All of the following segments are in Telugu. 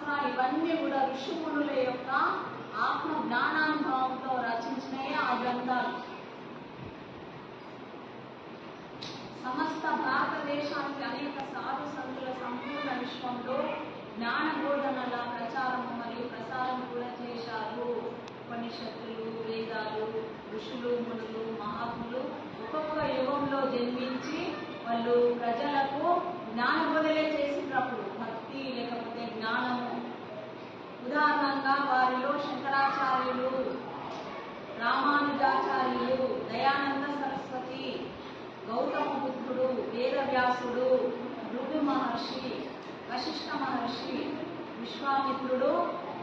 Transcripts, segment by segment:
శాస్త్రాలు ఇవన్నీ కూడా ఋషిమునుల యొక్క ఆత్మ జ్ఞానానుభవంతో రచించినవి ఆ గ్రంథాలు. సమస్త భారతదేశానికి అనేక సాధు సంతుల సంపూర్ణ విశ్వంలో జ్ఞాన బోధనల ప్రచారము మరియు ప్రసారం కూడా చేశారు. ఉపనిషత్తులు వేదాలు ఋషులు మునులు మహాత్ములు ఒక్కొక్క యుగంలో జన్మించి వాళ్ళు ప్రజలకు జ్ఞాన బోధలే చేసినప్పుడు శంకరాచార్యులు రామానుజాచార్యులు దయానంద సరస్వతి గౌతమ బుద్ధుడు వేదవ్యాసుడు భృగు మహర్షి వశిష్ఠ మహర్షి విశ్వామిత్రుడు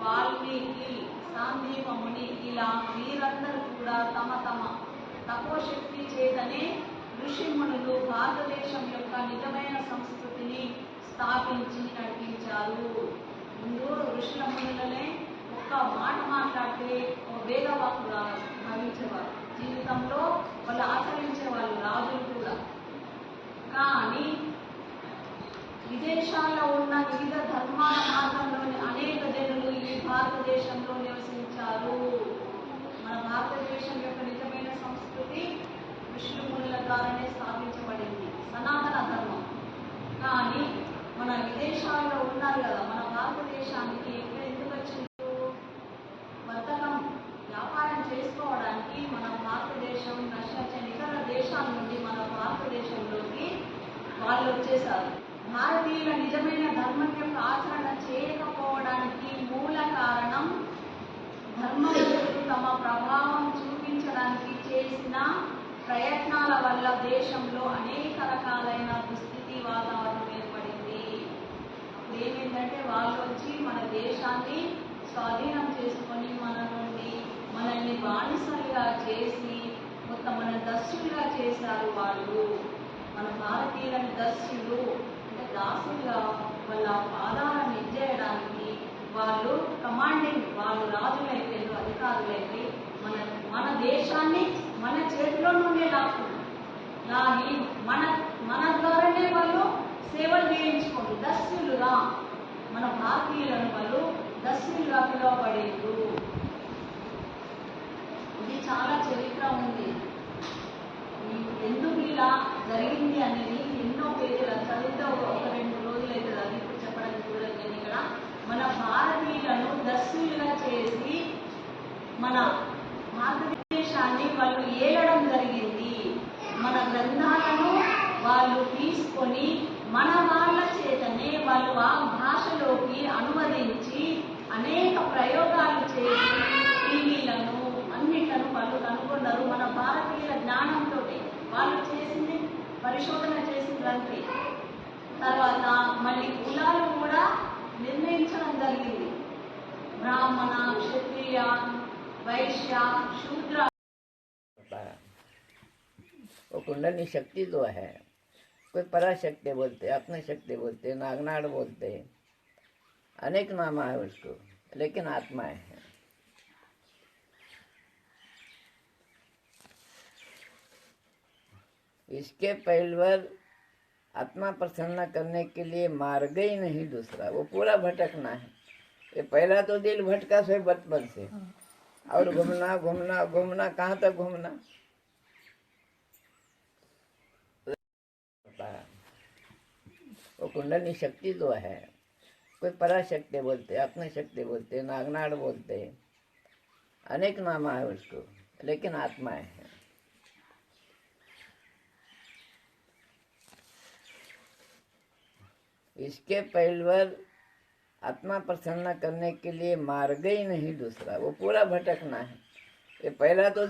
వాల్మీకి సాందీపముని ఇలా వీరందరూ కూడా తమ తమ తపోశక్తి చేతనే ఋషిమునులు భారతదేశం యొక్క నిజమైన సంస్కృతిని స్థాపించి నడిపించారు ముందు ఋషుల మునులనే ఒక్క అదే వేదవాకుగా భావించేవారు. జీవితంలో వాళ్ళు ఆచరించే వాళ్ళు రాజులు కూడా. కానీ విదేశాల్లో ఉన్న వివిధ ధర్మాల మార్గంలోని అనేక జనులు ఈ భారతదేశంలో నివసించారు మన భారతదేశం యొక్క నిజమైన సంస్కృతి ఋషులు మునుల ద్వారానే స్థాపించబడింది సనాతన ధర్మం కానీ మన విదేశాల్లో ఉన్నారు కదా మన భారతదేశానికి ఎక్కడ ఎందుకు వచ్చిండ్రు వర్తకం వ్యాపారం చేసుకోవడానికి మన భారతదేశం రష్యా చైనా ఇతర దేశాల నుండి మన భారతదేశంలోకి వాళ్ళు వచ్చేసారు. భారతీయుల నిజమైన ధర్మం యొక్క ఆచరణ చేయకపోవడానికి మూల కారణం ధర్మం తమ ప్రభావం చూపించడానికి చేసిన ప్రయత్నాల వల్ల దేశంలో అనేక రకాలైన దుస్థితి వాతావరణం ఏర్పడింది. అప్పుడు ఏమైందంటే వాళ్ళు వచ్చి మన దేశాన్ని స్వాధీనం చేసుకొని మన నుండి మనల్ని బానిసలుగా చేసి మొత్తం మన దస్యులుగా చేశారు వాళ్ళు. మన భారతీయులను దర్శులు అంటే దాసులుగా వాళ్ళ పాదాలను ఇచ్చేయడానికి వాళ్ళు కమాండింగ్ వాళ్ళు రాజులైపోయారు అధికారులైపోయి మన మన దేశాన్ని మన చేతిలో నుండే లాక్కున్నారు. లాగి మన మన ద్వారానే వాళ్ళు సేవలు చేయించుకోండి దస్యులుగా మన భారతీయులను వాళ్ళు దస్యులుగా పిలువబడేరు. ఇది చాలా చరిత్ర ఉంది. ఎందుకు ఇలా జరిగింది అనేది ఎన్నో పేజీలు చదివితే ఒక రెండు రోజులు అవుతుంది. అది ఇప్పుడు చెప్పడానికి కూడా నేను ఇక్కడ మన భారతీయులను దస్యులుగా చేసి మన భారతదేశాన్ని వాళ్ళు ఏలడం జరిగింది. మన గ్రంథాలను వాళ్ళు తీసుకొని మన వాళ్ళ చేతనే వాళ్ళు ఆ భాషలోకి అనువదించి చేసిందంటే తర్వాత మళ్ళీ కులాలు కూడా నిర్ణయించడం జరిగింది బ్రాహ్మణ క్షత్రియ వైశ్య శూద్ర होता है वो कुंडली शक्ति तो है कोई पराशक्ति बोलते अपनी शक्ति बोलते नागनाड़ बोलते अनेक नाम है उसको लेकिन आत्माएं हैं इसके पहलवर आत्मा प्रसन्न करने के लिए मार्ग ही नहीं दूसरा वो पूरा भटकना है। ये पहला तो दिल भटका से बचपन से। और घूमना घूमना घूमना कहाँ तक घूमना? वो कुंडली शक्ति तो है। कोई पराशक्ति बोलते अपनी शक्ति बोलते नागनाड़ बोलते। अनेक नाम है उसको लेकिन आत्माएँ हैं। इसके पहलवर आत्मा प्रसन्न करने के लिए मार्ग ही नहीं दूसरा, वो पूरा भटकना है। ये पहला तो